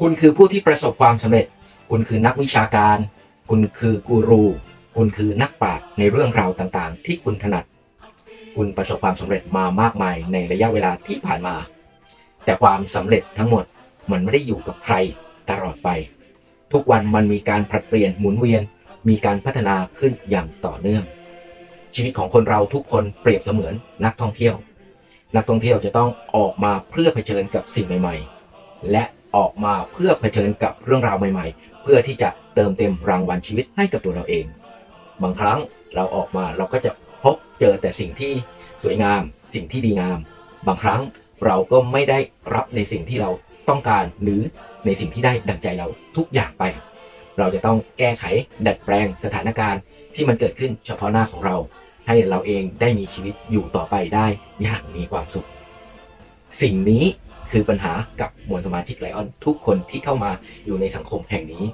คุณคือผู้ที่ประสบความสำเร็จ คุณคือนักวิชาการ คุณคือกูรู คุณคือนักปราชญ์ในเรื่องราวต่างๆ ที่คุณถนัด คุณประสบความสำเร็จมามากมายในระยะเวลาที่ผ่านมา แต่ความสำเร็จทั้งหมดมันไม่ได้อยู่กับใครตลอดไป ทุกวันมันมีการผลัดเปลี่ยนหมุนเวียน มีการพัฒนาขึ้นอย่างต่อเนื่อง ชีวิตของคนเราทุกคนเปรียบเสมือนนักท่องเที่ยว นักท่องเที่ยวจะต้องออกมาเพื่อเผชิญกับสิ่งใหม่ ๆ และ ออกมาเพื่อเผชิญกับเรื่องราวใหม่ๆ เพื่อที่จะเติมเต็มรางวัลชีวิตให้กับตัวเราเอง บางครั้งเราออกมาเราก็จะพบเจอแต่สิ่งที่สวยงาม สิ่งที่ดีงาม บางครั้งเราก็ไม่ได้รับในสิ่งที่เราต้องการหรือในสิ่งที่ได้ดังใจเราทุกอย่างไป เราจะต้องแก้ไขดัดแปลงสถานการณ์ที่มันเกิดขึ้นเฉพาะหน้าของเรา ให้เราเองได้มีชีวิตอยู่ต่อไปได้อย่างมีความสุข สิ่งนี้ คือปัญหากับมวลสมาชิกไลออนทุกคนที่เข้ามาอยู่ในสังคมแห่งนี้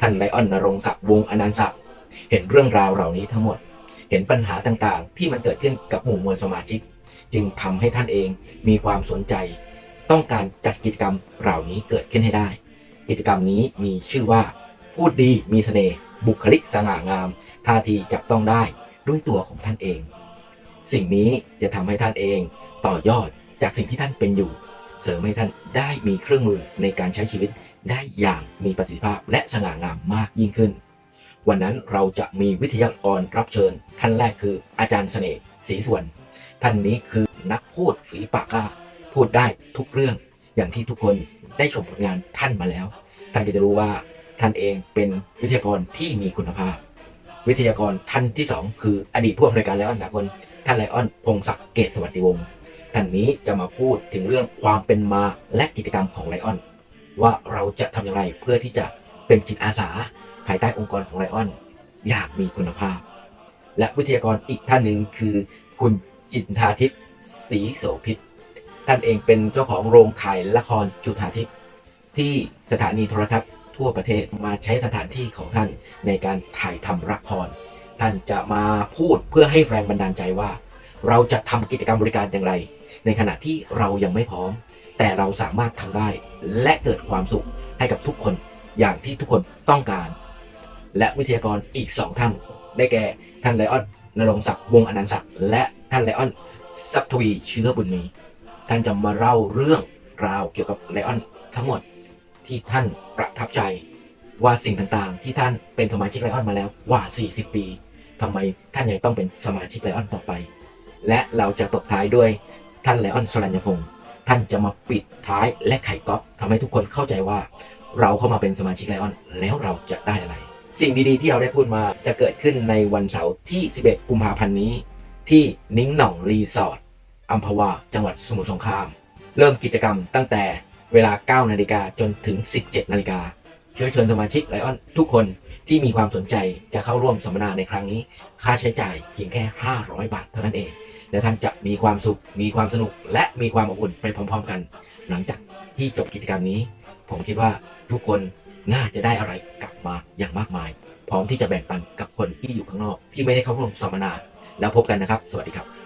ท่านไลออนนรงศักดิ์วงอนันต์ศักดิ์เห็นเรื่องราวเหล่านี้ทั้งหมด เห็นปัญหาต่างๆ ที่มันเกิดขึ้นกับหมู่มวลสมาชิก จึงทำให้ท่านเองมีความสนใจ ต้องการจัดกิจกรรมเหล่านี้เกิดขึ้นให้ได้ กิจกรรมนี้มีชื่อว่า พูดดีมีเสน่ห์บุคลิกสง่างาม ท่าทีจับต้องได้ด้วยตัวของท่านเอง สิ่งนี้จะทำให้ท่านเองต่อยอดจากสิ่งที่ท่านเป็นอยู่ เสริมให้ท่านได้มีเครื่องมือในการใช้ชีวิตได้อย่างมีประสิทธิภาพและสง่างามมากยิ่งขึ้น วันนั้นเราจะมีวิทยากรรับเชิญ ท่านแรกคืออาจารย์เสน่ห์ศรีสวนท่านนี้คือนักพูดฝีปากกล้าพูดได้ทุกเรื่อง อย่างที่ทุกคนได้ชมผลงานท่านมาแล้ว ท่านก็จะรู้ว่าท่านเองเป็นวิทยากรที่มีคุณภาพ วิทยากรท่านที่สองคืออดีตผู้อำนวยการไลออนสากลท่านไลออนพงศักดิ์เกตสวัสดิวงศ์ ท่านนี้จะมาพูดถึงเรื่องความเป็นมาและกิจกรรมของไลออน ว่าเราจะทำอย่างไรเพื่อที่จะเป็นจิตอาสาภายใต้องค์กรของไลออน อย่างมีคุณภาพ และวิทยากรอีกท่านหนึ่งคือ คุณจินทาทิพย์ศรีโสภิตท่านเองเป็นเจ้าของโรงถ่ายละครจุฑาทิพย์ที่สถานีโทรทัศน์ทั่วประเทศมาใช้สถานที่ของท่านในการถ่ายทำละคร ท่านจะมาพูดเพื่อให้แรงบันดาลใจว่า เราจะทำกิจกรรมบริการอย่างไร ในขณะที่เรายังไม่พร้อม แต่เราสามารถทำได้ และเกิดความสุขให้กับทุกคนอย่างที่ทุกคนต้องการ และวิทยากรอีกสองท่าน ได้แก่ท่านไลออนนรงศักดิ์วงอนันต์ศักดิ์และท่านไลออนสักทวีเชื้อบุญมี ท่านจะมาเล่าเรื่องราวเกี่ยวกับไลออนทั้งหมดที่ท่านประทับใจว่าสิ่งต่างๆ ที่ท่านเป็นสมาชิกไลออนมาแล้วกว่า 40 ปีทำไมท่านยังต้องเป็นสมาชิกไลออนต่อไป และเราจะตบท้ายด้วยท่านไลออนสรัญญพงศ์ท่านจะมาปิดท้ายและไขก๊อกทำให้ทุกคนเข้าใจว่า เราเข้ามาเป็นสมาชิกไลออนแล้วเราจะได้อะไร สิ่งดีๆที่เราได้พูดมาจะเกิดขึ้นในวันเสาร์ที่ 11 กุมภาพันธ์นี้ ที่นิ้งหน่องรีสอร์ทอัมพวาจังหวัดสมุทรสงคราม เริ่มกิจกรรมตั้งแต่เวลา 9 นาฬิกาจนถึง 17 นาฬิกาเชื้อเชิญสมาชิกไลออนทุกคนที่มีความสนใจจะเข้าร่วมสัมมนาในครั้งนี้ ค่าใช้จ่ายเพียงแค่ 500 บาทเท่านั้นเอง และท่านจะมีความสุข มีความสนุก และมีความอบอุ่นไปพร้อม ๆ กัน หลังจากที่จบกิจกรรมนี้ ผมคิดว่าทุกคนน่าจะได้อะไรกลับมาอย่างมากมาย พร้อมที่จะแบ่งปันกับคนที่อยู่ข้างนอก ที่ไม่ได้เข้าร่วมสัมมนา แล้วพบกันนะครับ สวัสดีครับ